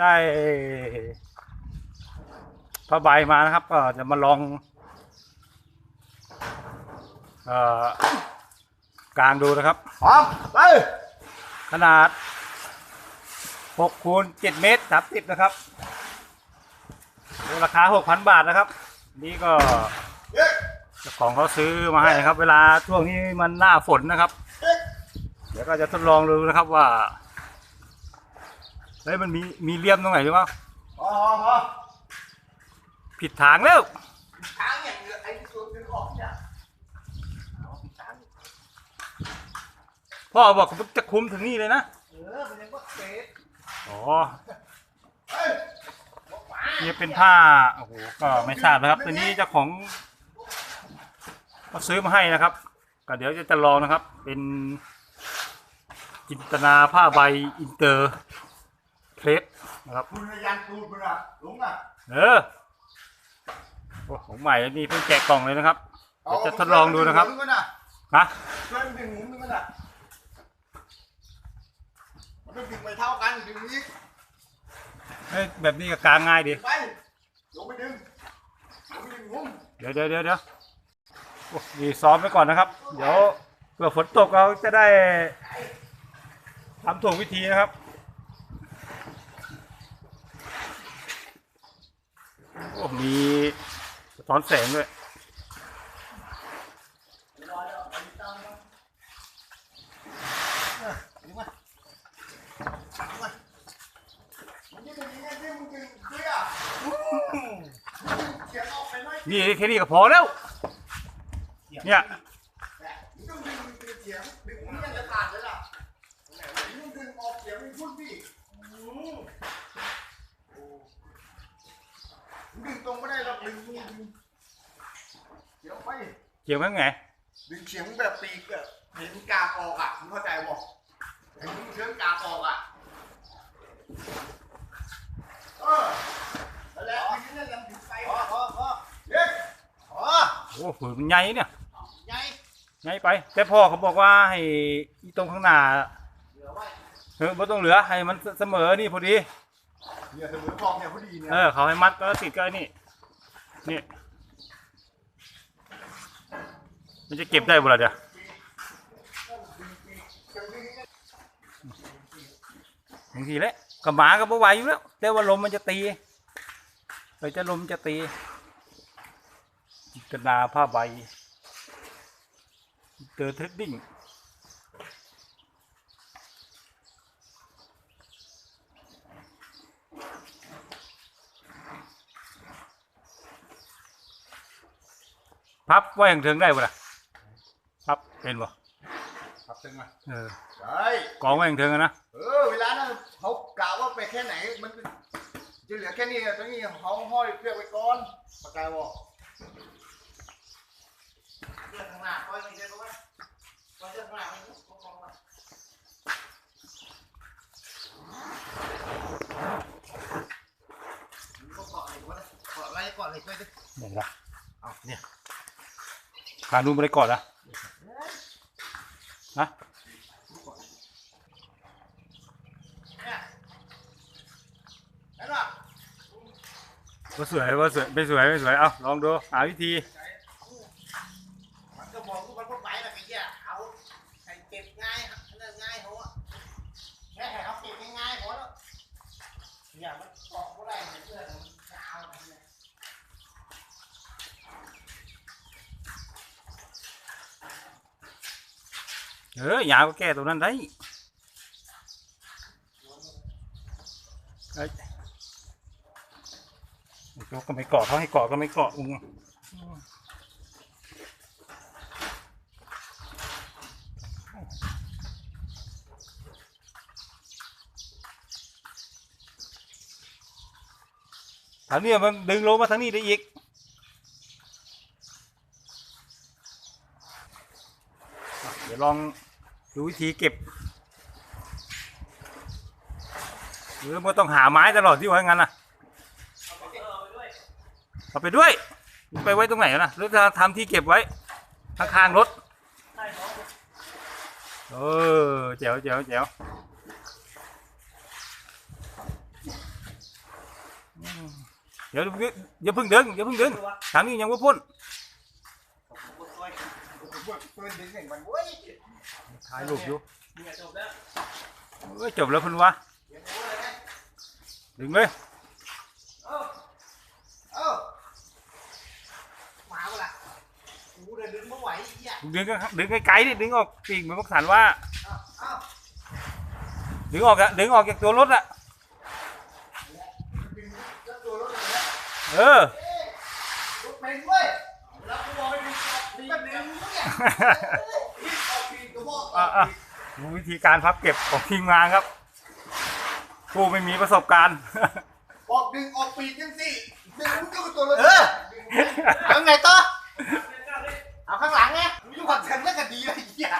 ได้ผ้าใบมานะครับก็จะมาลองออกลางดูนะครับพร้อมไปขนาด6คูณ7เมตร30นะครับราคา 6,000 บาทนะครับ นี่ก็เจ้าของเขาซื้อมาให้นะครับ เวลาช่วงนี้มันหน้าฝนนะครับ เดี๋ยวก็จะทดลองดูนะครับว่า เฮ้ยมันมีมีเลี่ยมตรงไหนหรือเปล่าพอพอพอผิดทางแล้วทางอย่างเดียวไอ้ตัวดึงออกเนี่ยเอาผิดทางพ่อบอกจะคุมถึงนี่เลยนะ เออมันยังว่าเฟสอ๋อ เฮ้ยบอกมานี่เป็นผ้า โอ้โห ก็ไม่ทราบนะครับ ตัวนี้เจ้าของเขาซื้อมาให้นะครับ ก็เดี๋ยวจะจะลองนะครับ เป็นจินตนาผ้าใบอินเตอร์ เพลสนะครับคุณพยายามตูดมันอะลุงอะเออโอ้ของใหม่นี่เพิ่งแกะกล่องเลยนะครับเดี๋ยวจะทดลองดูนะครับมึงมันอะนะช่วยดึงหมุนมึงมันอะมันต้องดึงไปเท่ากันดึงนี้เอ้ยแบบนี้ก็กางง่ายดีไปลงไปดึงลงไปดึงหมุนเดี๋ยวเดี๋ยวเดี๋ยวเดี๋ยวโอ้นี่ซ้อมไว้ก่อนนะครับ เดี๋ยวเผื่อฝนตกเราจะได้ทำถูกวิธีนะครับ โอ้ มีสะท้อนแสงด้วยนี่แค่นี้ก็พอแล้ว เนี่ย ดึงดึงเสียงดึงมึงยังจะขาดเลยล่ะมึงดึงออกเสียงมึงพูดดิอืมโอ้มึงดึงตรงไม่ได้หรอกดึงมึงดึงเดี๋ยวไป เกี่ยวกันไงดึงเสียงแบบปีกอะเห็นกากออกอะมึงเข้าใจบอกเห็นมึงเชิงกากออกอะเออแล้วแหละดึงนั่นแหละดึงไปพอพอพอเย้พอโอ้โหมันใหญ่เนี่ยไงใหญ่ไป แต่พ่อเขาบอกว่าให้อีตรงข้างหน้าเหลือไว้เออไม่ต้องเหลือให้มันเสมอนี่พอดี เนี่ยเสมอพองเนี่ยพอดีเนี่ยเออเขาให้มัดก็ติดก็ไอ้นี่นี่มันจะเก็บได้บ่ล่ะเดี๋ยวบางทีแหล้วกับหมาก็บ่ไหวอยู่แล้วแต่ว่าลมมันจะตีไปจะลมจะตีจิตนาผ้าใบเตอร์เทดดิ้ง พับไว้อย่างถึงได้บ่ล่ะพับเป็นบ่ครับตึงมาเออใช่กองไว้อย่างถึงอะนะเออเวลานั้นเขากล่าวว่าไปแค่ไหนมันจะเหลือแค่นี้อะตรงนี้เขาห้อยเพื่อกไว้ก่อนปากกาบอกเรื่องข้างหน้าห้อยไม่ได้ปะวะห้อยเรื่องข้างหน้าไม่รู้ของของมันมึงก็เกาะอะไรวะเนี่ยเกาะอะไรเกาะอะไรไปดิเดี๋ยวละเอาเนี่ย พาดูมได้ก่อนนะนะว่าสวยว่าสวยไม่สวยไม่สวย เอาลองดูหาวิธีมันก็บอกว่ามัน เออยาวก็แก้ตรงนั้นได้เอ้ยยกก็ไม่เกาะเขาให้เกาะก็ไม่เกาะอุ้งทางนี้มันดึงลงมาทางนี้ได้อีกเดี๋ยวลอง ดูวิธีเก็บหรือมันต้องหาไม้ตลอดที่ว่างั้นนะเอาไปด้วย ไปไว้ตรงไหนนะหรือจะทำที่เก็บไว้ข้างๆรถเออแจ๋วแจ๋วแจ๋วเดี๋ยวอย่าเพิ่งดึงอย่าเพิ่งดึงทางนี้ยังไม่พ้น ปิดดึงเห็นมันเว้ยถ่ายรูปอยู่เนี่ยจบแล้วเอ้ยจบแล้วคุณวะเดี๋ยวรู้เลยนะดึงเลยเออเออมาเวลากูเดินดึงไม่ไหวไอ้เหี้ยดึงก็ดึงไกลๆดิดึงออกปีกเหมือนพวกสันว่า เอาเอาดึงออกอะดึงออกจากตัวรถอะดึงแล้วตัวรถเลยนะเออเอ๊ะรถเป็นเว้ย ออกปีกกูบอกออะอกอะปีกดูวิธีการพับเก็บของทีมงานครับ ผู้ไม่มีประสบการณ์บอกดึงออกปีกจังสิดึงมึงก็เป็นตัวรถเออเอาไงต่อเอาข้างหลังไงมึงอยู่ขอนแก่นแล้วก็ดีเลยไอ้เหี้ย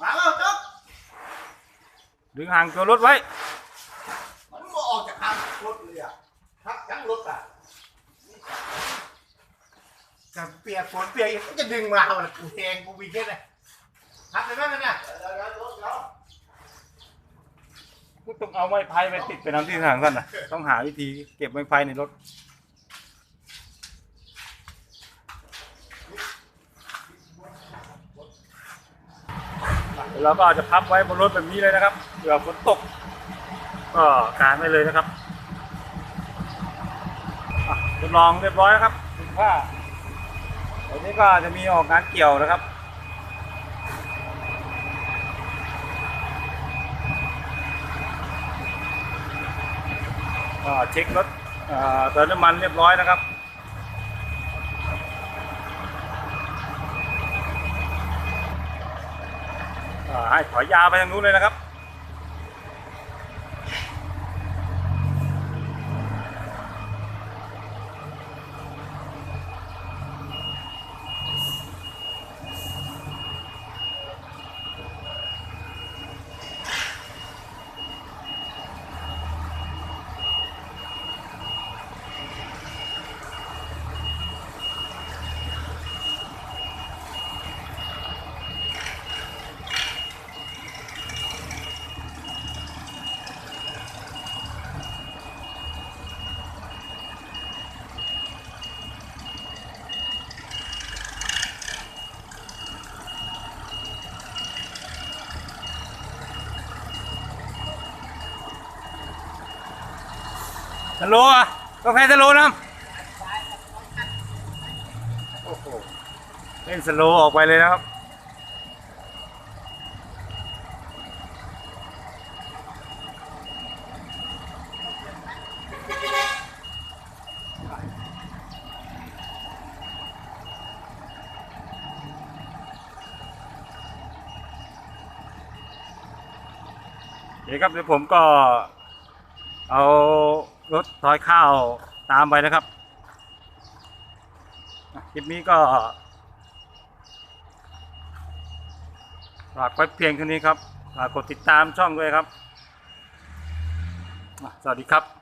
มาแล้วจ๊อบดึงห่างตัวรถไว้ มันมาออกจากทางรถเลยอะทักทั้งรถอะ จะเปียกฝนเปียกอีกมันจะดึงมาเอาละกูแทงกูวิ่งแค่ไหนทักเลยบ้างนะเดี๋ยวเดี๋ยวรถเดี๋ยวต้องเอาไม้พายไปติดไปน้ำที่ทางกันนะต้องหาวิธีเก็บไม้พายในรถเราก็อาจจะพับไว้บนรถแบบนี้เลยนะครับเผื่อฝนตก ก็กางไว้เลยนะครับทดลองเรียบร้อยครับถึงผ้า วันนี้ก็จะมีออกงานเกี่ยวนะครับก็เช็ครถเติมน้ำมันเรียบร้อยนะครับอ่าให้ถอยยาวไปทางนู้นเลยนะครับ สโลอะกาแฟสโลว์นะโอ้โหเล่นสโลออกไปเลยนะครับเดี๋ยวครับเดี๋ยวผมก็เอา รถถอยข้าวตามไปนะครับคลิปนี้ก็ฝากไว้เพียงเท่านี้ครับฝากกดติดตามช่องด้วยครับ สวัสดีครับ